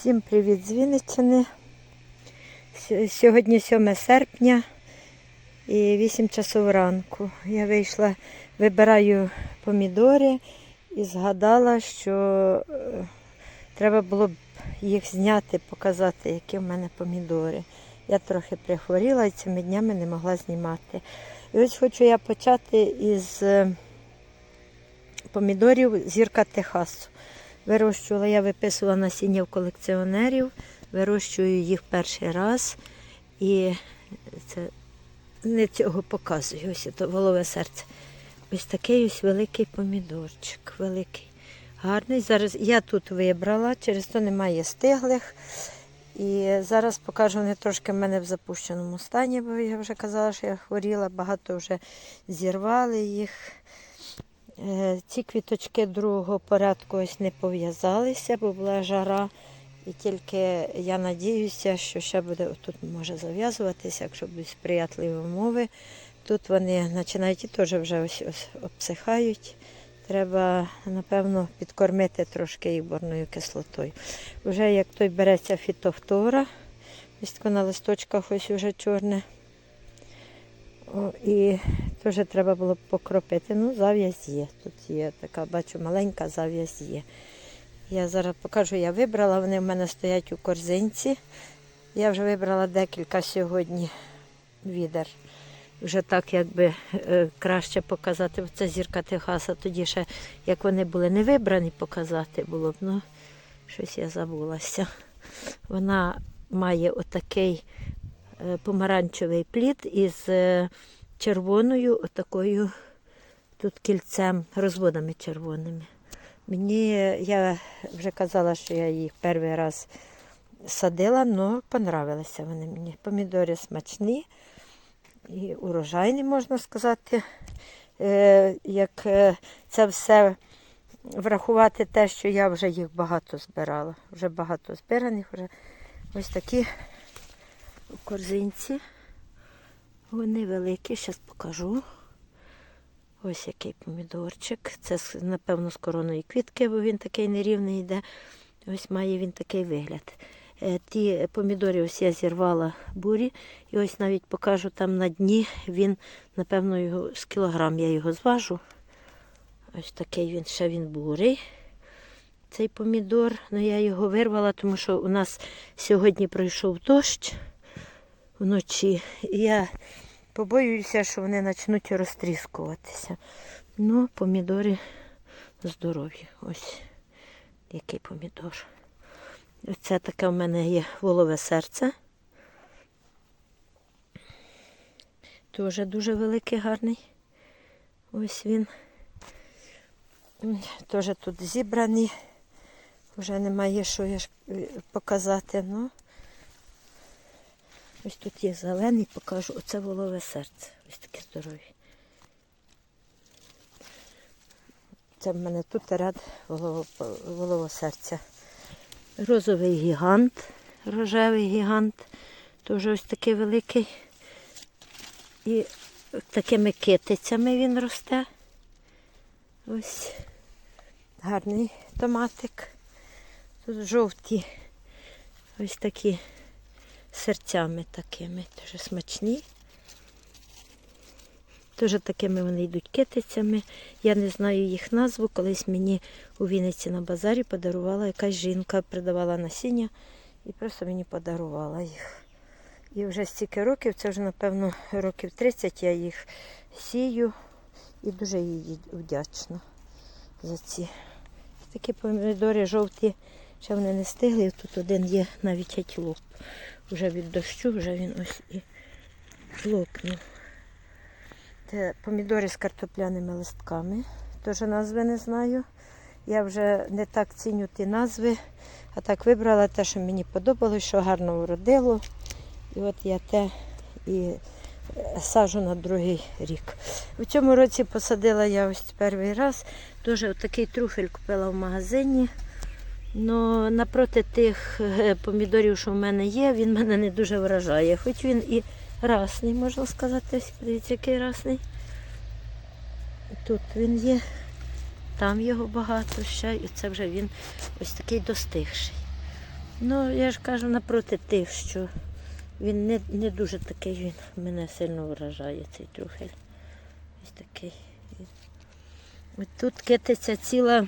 Всім привіт з Вінниччини. Сьогодні 7 серпня і 8 часов ранку. Я вийшла, вибираю помідори і згадала, що е, треба було б їх зняти, показати, які в мене помідори. Я трохи прихворіла і цими днями не могла знімати. І ось хочу я почати із е, помідорів зірка Техасу. Вирощувала, я виписувала насіння в колекціонерів, вирощую їх перший раз. І це не цього показую. Ось це голове серце. Ось такий ось великий помідорчик. Великий. Гарний. Зараз я тут вибрала, через то немає стиглих. І зараз покажу вони трошки в мене в запущеному стані, бо я вже казала, що я хворіла, багато вже зірвали їх. Е, Ці квіточки другого порядку ось не пов'язалися, бо була жара. І тільки я надіюся, що ще буде тут може зав'язуватися, якщо будуть сприятливі умови. Тут вони починають і теж вже ось, ось обсихають. Треба, напевно, підкормити трошки їх борною кислотою. Вже як той береться фітофтора, ось на листочках ось уже чорне. О, і теж треба було покропити. Ну, зав'язь є. Тут є така, бачу, маленька зав'язь є. Я зараз покажу, я вибрала, вони в мене стоять у корзинці. Я вже вибрала декілька сьогодні відер. Вже так якби е, краще показати. Це зірка Техаса. Тоді ще, як вони були не вибрані, показати було б. Ну, щось я забулася. Вона має отакий е, помаранчевий плід із е, червоною отакою тут кільцем, розводами червоними. Мені, я вже казала, що я їх перший раз садила, але понравилися вони мені. Помідори смачні і урожайні, можна сказати. Е, Як е, це все врахувати те, що я вже їх багато збирала. Вже багато збираних, вже ось такі у корзинці. Вони великі, зараз покажу. Ось який помідорчик. Це, напевно, з короної квітки, бо він такий нерівний йде. Ось має він такий вигляд. Е, Ті помідори ось я зірвала бурі. І ось навіть покажу там на дні. Він, напевно, його з кілограм я його зважу. Ось такий він ще він бурий. Цей помідор, ну я його вирвала, тому що у нас сьогодні пройшов дощ вночі. І я побоююся, що вони почнуть розтріскуватися. Ну, помідори здорові. Ось який помідор. Оце таке в мене є волове серце. Теж дуже великий, гарний. Ось він. Теж тут зібраний. Вже немає що я ж е, показати. Ну, ось тут є зелений, покажу. Оце волове серце. Ось таке здорові. Це в мене тут ряд волово, волового серця. Розовий гігант, рожевий гігант, теж ось такий великий. І такими китицями він росте. Ось гарний томатик. Тут жовті, ось такі серцями такими, дуже смачні. Теж такими вони йдуть китицями. Я не знаю їх назву. Колись мені у Вінниці на базарі подарувала якась жінка, продавала насіння і просто мені подарувала їх. І вже стільки років, це вже, напевно, років 30 я їх сію і дуже їй вдячна за ці. Такі помідори жовті, ще вони не стигли. Тут один є навіть геть луп. Вже від дощу, вже він ось і лопнув. Це помідори з картопляними листками. Теж назви не знаю. Я вже не так ціню ті назви, а так вибрала те, що мені подобалось, що гарно уродило. І от я те і е, сажу на другий рік. У цьому році посадила я ось перший раз. Дуже такий труфель купила в магазині. Но напроти тих е, помідорів, що в мене є, він мене не дуже вражає. Хоч він і расний, можна сказати. Ось Подивіться, який расний. Тут він є, там його багато ще, і це вже він ось такий достигший. Ну, я ж кажу напроти тих, що він не, не дуже такий, він мене сильно вражає цей трюфель. Ось такий. Тут китиця ціла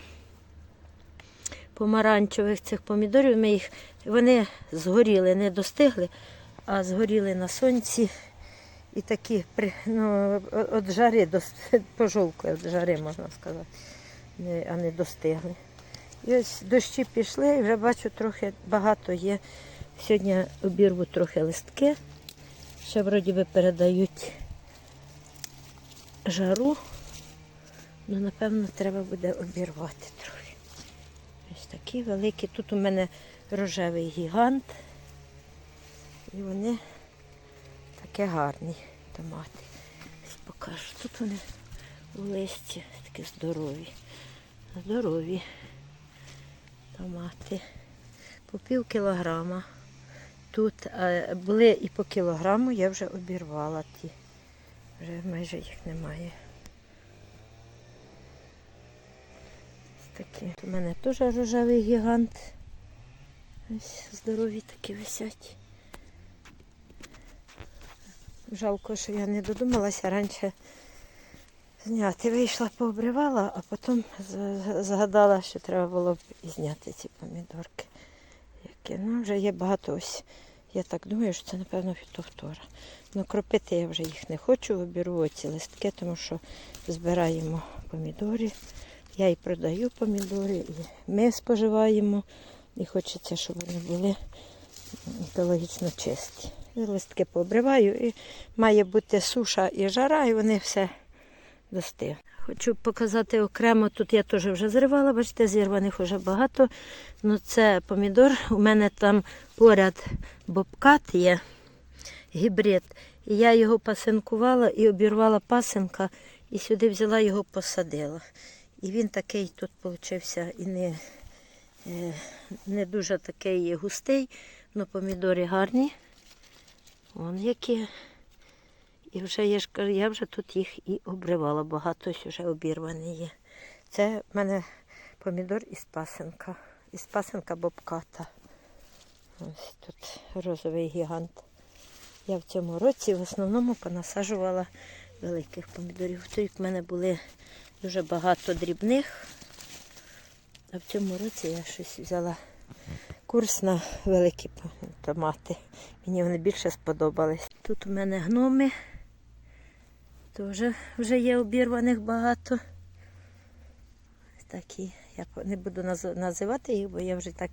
помаранчевих цих помідорів. Ми їх, вони згоріли, не достигли, а згоріли на сонці. І такі ну, от жари пожовкли, від жари, можна сказати, а не достигли. І ось дощі пішли, і вже бачу, трохи багато є. Сьогодні обірву трохи листки. Ще вроді би передають жару. Ну, напевно, треба буде обірвати трохи. Такі великі. Тут у мене рожевий гігант. І вони такі гарні томати. Ось покажу. Тут вони у листі такі здорові. Здорові томати. По пів кілограма. Тут а, були і по кілограму, я вже обірвала ті. Вже майже їх немає. Такі. У мене теж рожевий гігант. Ось здорові такі висять. Жалко, що я не додумалася раніше зняти. Вийшла, пообривала, а потім згадала, що треба було б і зняти ці помідорки. Які. Ну, вже є багато ось. Я так думаю, що це, напевно, фітофтора. Ну, кропити я вже їх не хочу, обірву оці листки, тому що збираємо помідори. Я і продаю помідори, і ми споживаємо. І хочеться, щоб вони були екологічно чисті. Листки пообриваю, і має бути суша і жара, і вони все достигли. Хочу показати окремо, тут я теж вже зривала, бачите, зірваних вже багато. Ну це помідор. У мене там поряд бобкат є, гібрид. І я його пасинкувала і обірвала пасинка, і сюди взяла його посадила. І він такий тут получився і не, е, не дуже такий густий, але помідори гарні. Вон які. І вже я ж я вже тут їх і обривала, багато вже обірвані є. Це в мене помідор із пасенка. Із пасенка бобката. Ось тут розовий гігант. Я в цьому році в основному понасаджувала великих помідорів. Торік в мене були дуже багато дрібних. А в цьому році я щось взяла курс на великі томати. Мені вони більше сподобались. Тут у мене гноми. Теж вже є обірваних багато. Такі. Я не буду називати їх, бо я вже так,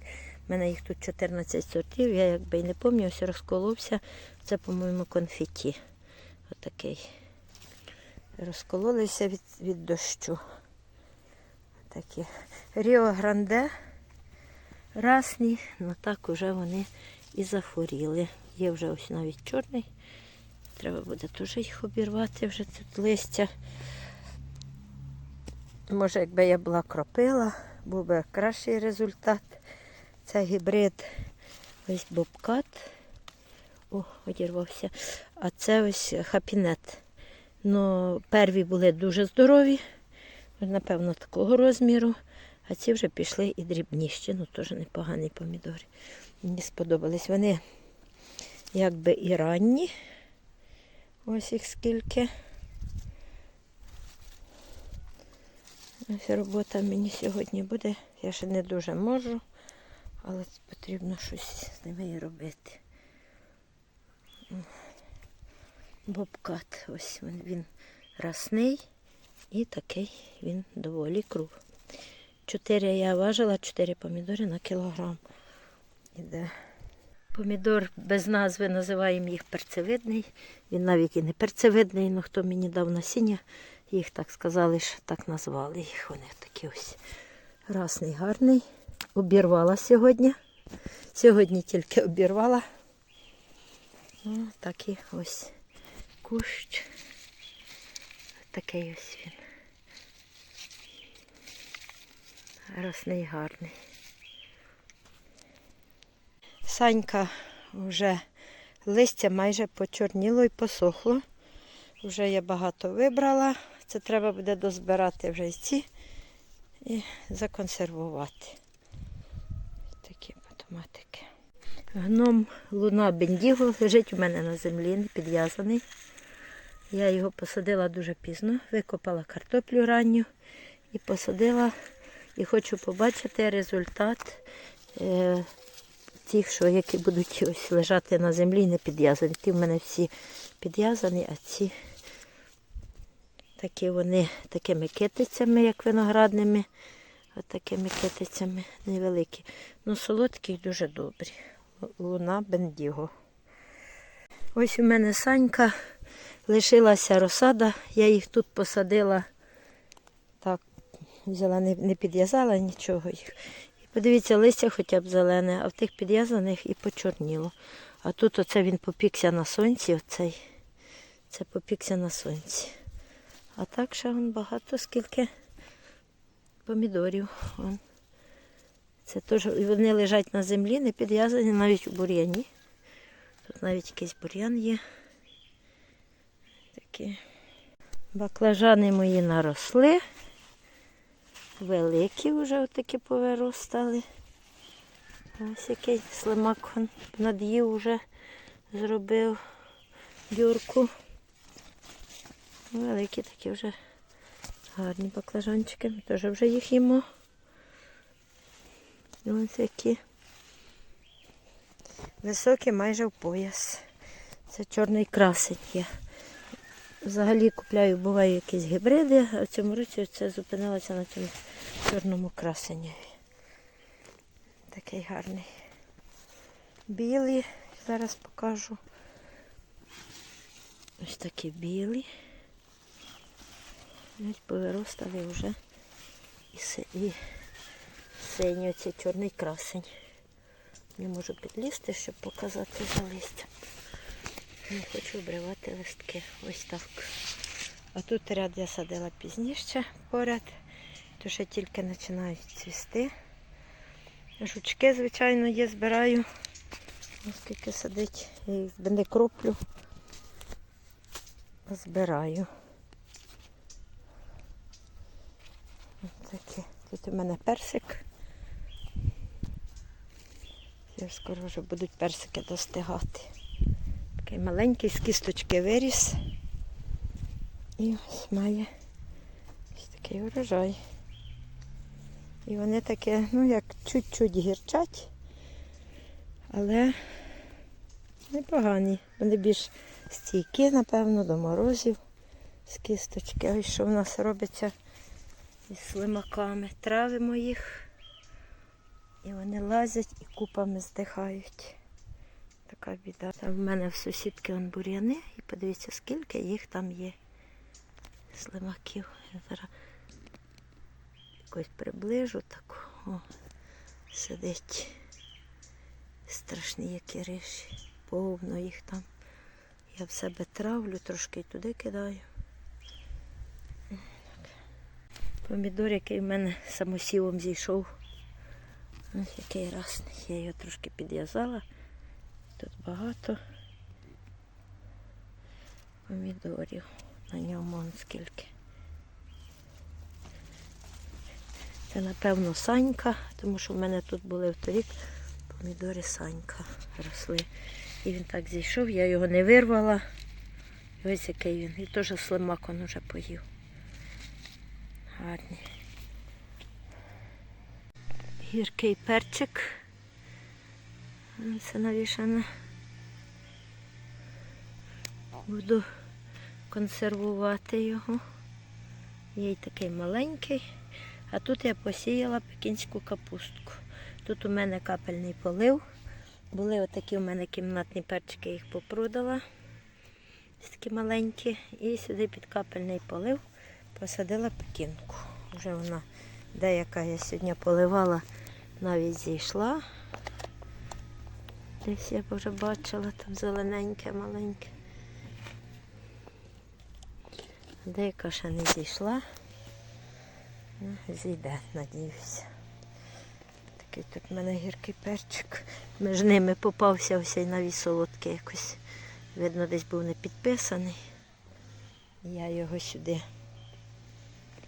в мене їх тут 14 сортів, я якби і не пам'ятаю, ось розколовся. Це, по-моєму, конфеті. Отакий. Розкололися від, від дощу. Такі. Ріо Гранде. Расні, ну так уже вони і захворіли. Є вже ось навіть чорний. Треба буде теж їх обірвати вже тут листя. Може, якби я була кропила, був би кращий результат. Це гібрид ось бобкат. О, одірвався. А це ось хапінет. Ну, перві були дуже здорові, напевно, такого розміру. А ці вже пішли і дрібніші, ну теж непогані помідори. Мені сподобались. Вони якби і ранні. Ось їх скільки. Ось робота мені сьогодні буде. Я ще не дуже можу, але потрібно щось з ними і робити. Бобкат. Ось він, він расний і такий він доволі круг. Чотири я важила, чотири помідори на кілограм. Іде. Помідор без назви називаємо їх перцевидний. Він навіть і не перцевидний, але хто мені дав насіння, їх так сказали, що так назвали їх. Вони такі ось расний, гарний. Обірвала сьогодні. Сьогодні тільки обірвала. О, такий ось кущ. Такий ось він. Росний гарний. Санька вже листя майже почорніло і посохло. Вже я багато вибрала. Це треба буде дозбирати вже й ці і законсервувати. Такі томатики. Гном луна Бендіго лежить у мене на землі, не підв'язаний. Я його посадила дуже пізно, викопала картоплю ранню і посадила. І хочу побачити результат е, тих, що які будуть ось лежати на землі не підв'язані. Ті в мене всі підв'язані, а ці такі вони такими китицями, як виноградними. От такими китицями невеликі. Ну, солодкі і дуже добрі. Луна Бендіго. Ось у мене санька, лишилася розсада, я їх тут посадила, так, взяла, не, не підв'язала нічого їх. І подивіться, листя хоча б зелене, а в тих підв'язаних і почорніло. А тут оце він попікся на сонці, оцей, це попікся на сонці. А так ще вон багато скільки помідорів. Вон. Це теж вони лежать на землі, не підв'язані навіть у бур'яні. Тут навіть якийсь бур'ян є. Такі. Баклажани мої наросли. Великі вже отакі повиростали. Ось який слимак над'їв вже зробив дюрку. Великі такі вже гарні баклажанчики. Ми теж вже їх їмо. Ось які. Високі майже в пояс. Це чорний красень є. Взагалі купляю, буває якісь гібриди, а в цьому році це зупинилося на цьому чорному красені. Такий гарний. Білий, зараз покажу. Ось такі білі. Ось повиростали вже і, і синій оцей чорний красень. Не можу підлізти, щоб показати за листя. Не хочу обривати листки. Ось так. А тут ряд я садила пізніше поряд, то ще тільки починають цвісти. Жучки, звичайно, є, збираю. Оскільки садить, я їх не кроплю. Збираю. Ось такі. Тут у мене персик. Це скоро вже будуть персики достигати. Такий маленький з кісточки виріс. І ось має ось такий урожай. І вони таке, ну як чуть-чуть гірчать, але непогані. Вони більш стійкі, напевно, до морозів з кісточки. Ось що в нас робиться із слимаками. Травимо їх. І вони лазять і купами здихають. Така біда. Там в мене в сусідки он бур'яни. І подивіться, скільки їх там є. Слимаків. Я зараз якось приближу так. О, сидить. Страшні які риші. Повно їх там. Я в себе травлю, трошки туди кидаю. Помідор, який в мене самосівом зійшов. Ось який расний. Я його трошки підв'язала. Тут багато помідорів. На ньому он скільки. Це, напевно, санька, тому що в мене тут були вторік помідори санька росли. І він так зійшов, я його не вирвала. І Ось який він. І теж слимак он уже поїв. Гарний. Гіркий перчик. Це навішане. Буду консервувати його. Є такий маленький. А тут я посіяла пекінську капустку. Тут у мене капельний полив. Були отакі у мене кімнатні перчики, я їх попродала. Ось такі маленькі. І сюди під капельний полив посадила пекінку. Вже вона деяка я сьогодні поливала, навіть зійшла. Десь я вже бачила, там зелененьке, маленьке. Деяка ще не зійшла. Ну, зійде, надіюся. Такий тут в мене гіркий перчик. Між ними попався ось і навіть солодкий якось. Видно, десь був не підписаний. Я його сюди.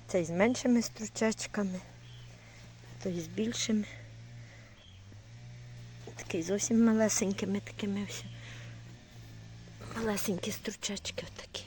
Цей з меншими стручечками, той з більшими. Такий зовсім малесенькими такими. Малесенькі стручачки отакі.